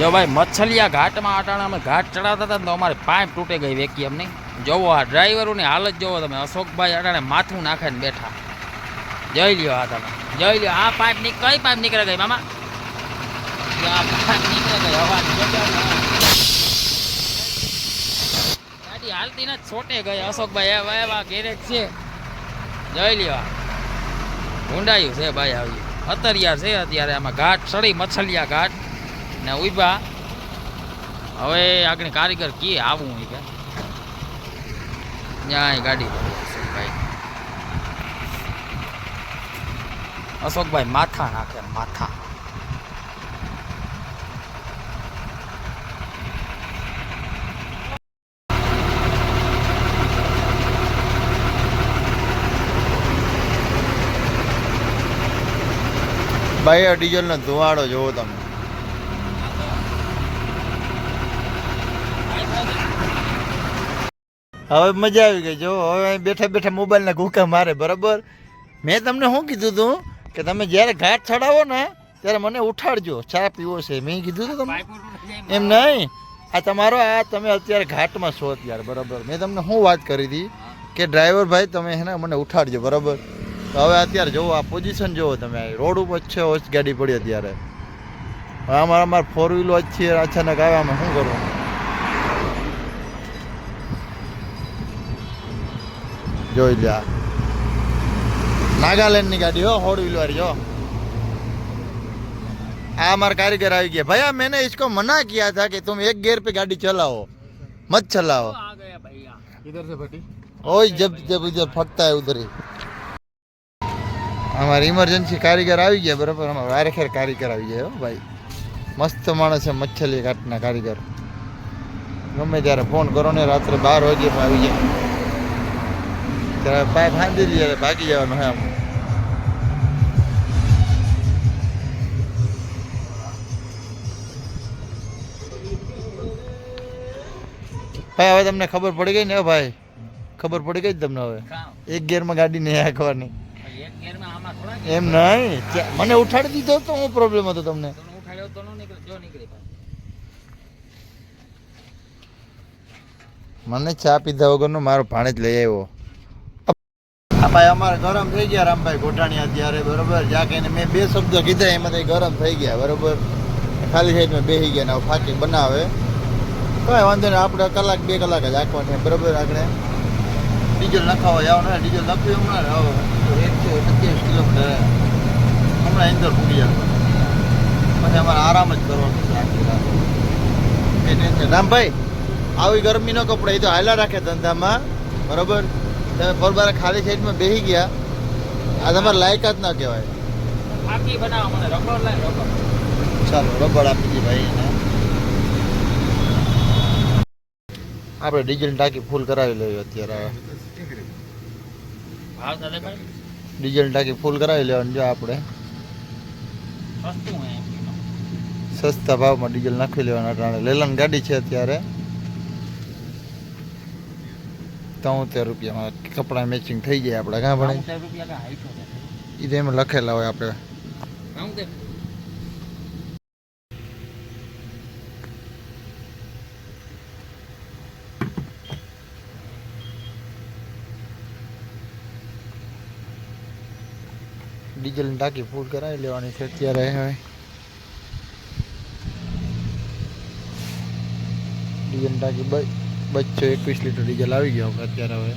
જો ભાઈ, મચ્છલિયા ઘાટમાં અટાણા અમે ઘાટ ચડાવતા હતા ને તો અમારે પાઇપ તૂટે ગઈ વેકી નહીં. જોવો આ ડ્રાઈવરોની હાલત જોવો તમે. અશોકભાઈ અટાણે માથું નાખીને બેઠા. જોઈ લ્યો આ તમે. જોઈ લ્યો, આ પાઇપની, કઈ પાઇપ નીકળે ગઈ મામા? નીકળે ગઈ ગાડી હાલતી ને છોટે ગઈ. અશોકભાઈ, એવા એવા ગેરેજ છે. જોઈ લ્યો ઊંડાયું છે ભાઈ આવ્યું અતરિયા છે અત્યારે આમાં ઘાટ, સળી મચ્છલિયા ઘાટ. ને ઊભા હવે આગળ કારીગર કી આવું હોય કે. ત્યાં ગાડી અશોકભાઈ અશોકભાઈ માથા નાખે, માથા. ભાઈ ડીઝલનો ધુવાડો જોવો તમે. હવે મજા આવી ગઈ. જો હવે અહીં બેઠા બેઠા મોબાઈલના ઘૂકા મારે બરાબર? મેં તમને શું કીધું હતું કે તમે જ્યારે ઘાટ ચડાવો ને ત્યારે મને ઉઠાડજો. ચા પીવો છે. મેં કીધું હતું તમે એમ. નહીં? આ તમારો આ તમે અત્યારે ઘાટમાં છો અત્યારે બરાબર? મેં તમને શું વાત કરી હતી? કે ડ્રાઈવર ભાઈ તમે હે ને મને ઉઠાડજો બરાબર? તો હવે અત્યારે જોવો આ પોઝિશન જોવો તમે. રોડ ઉપર છે ઓછ ગાડી પડી અત્યારે. અમારા અમારે ફોર વ્હીલર જ છે અચાનક આવે અમે. શું કરવું જોઈ લે આ. નાગાલેન્ડની ગાડી હો ફોર વ્હીલ વાળી જો આ हमारा कारीगर આવી ગયા भैया मैंने इसको मना किया था कि तुम एक गियर पे गाड़ी चलाओ मत चलाओ આ ગયા ભૈયા किधर से फटी ओए जब जब इधर फटता है उधर ही અમારે ઇમરજન્સી કારીગર આવી ગયા બરાબર અમારે વારે ખેર કારીગર આવી ગયા હો ભાઈ મસ્ત માણસ છે મચ્છલી ઘાટના કારીગર ગમે ત્યારે ફોન કરો ને રાત્રે બાર વાગે પણ આવી જાય ત્યારે પાઇપ હાંધી લઈએ ભાગી જવાનું આમ. ભાઈ હવે તમને ખબર પડી ગઈ ને? ભાઈ ખબર પડી ગઈ તમને હવે? એક ગેરમાં ગાડી નહીં હાંકવાની. એમ નહીં? મને ઉઠાડી દીધો તો હું પ્રોબ્લેમ હતો તમને. મને ચા પીધા વગરનો મારો ભાણે જ લઈ આવ્યો. ભાઈ અમારે ગરમ થઈ ગયા, રામભાઈ ગોટાણી અત્યારે, બરોબર? જ્યાં કહીને મેં બે શબ્દો કીધા એમાં ગરમ થઈ ગયા, બરોબર? ખાલી સાઈડમાં બેસી ગયા ને ફાકી બનાવે. કઈ વાંધો નહીં, આપણે કલાક, બે કલાક જ આખવાની બરોબર આપણે? ડીઝલ નખાવા જવાનું ને ડીઝલ નખ્યું હમણાં એકસો સત્યાવીસ કિલોમીટર હમણાં ઇન્દોર પૂરી જવાનું પછી અમારે આરામ જ કરવાનો છે, આખી રાત. રામભાઈ, આવી ગરમીનો કપડો, એ તો હાલા રાખે ધંધામાં, બરોબર? તમે બરોબર ખાલી સાઈડમાં બેસી ગયા આ તમારે લાયકાત ના કહેવાય. ફાકી બનાવો મને રબર લાય રબડ ચાલો રબડ આપી દીધી ભાઈ એને. આપણે ડીઝલ ટાંકી ફૂલ કરાવી લેવી અત્યારે ડીઝલ ટાંકી ફૂલ કરાવી લેવાની જો આપણે. સસ્તા ભાવમાં ડીઝલ નાખી લેવાના અટાણે લેલન ગાડી છે અત્યારે. તોતેર રૂપિયામાં કપડાં મેચિંગ થઈ જાય આપણે કાં ભણે એ તો એમાં લખેલા હોય આપણે. ડીઝલ ડીઝલની ટાંકી ફૂલ કરાવી લેવાની છે અત્યારે હવે. ડીઝલ ટાંકી બ- બસો એકવીસ લીટર ડીઝલ આવી ગયો. આપણે અત્યારે હવે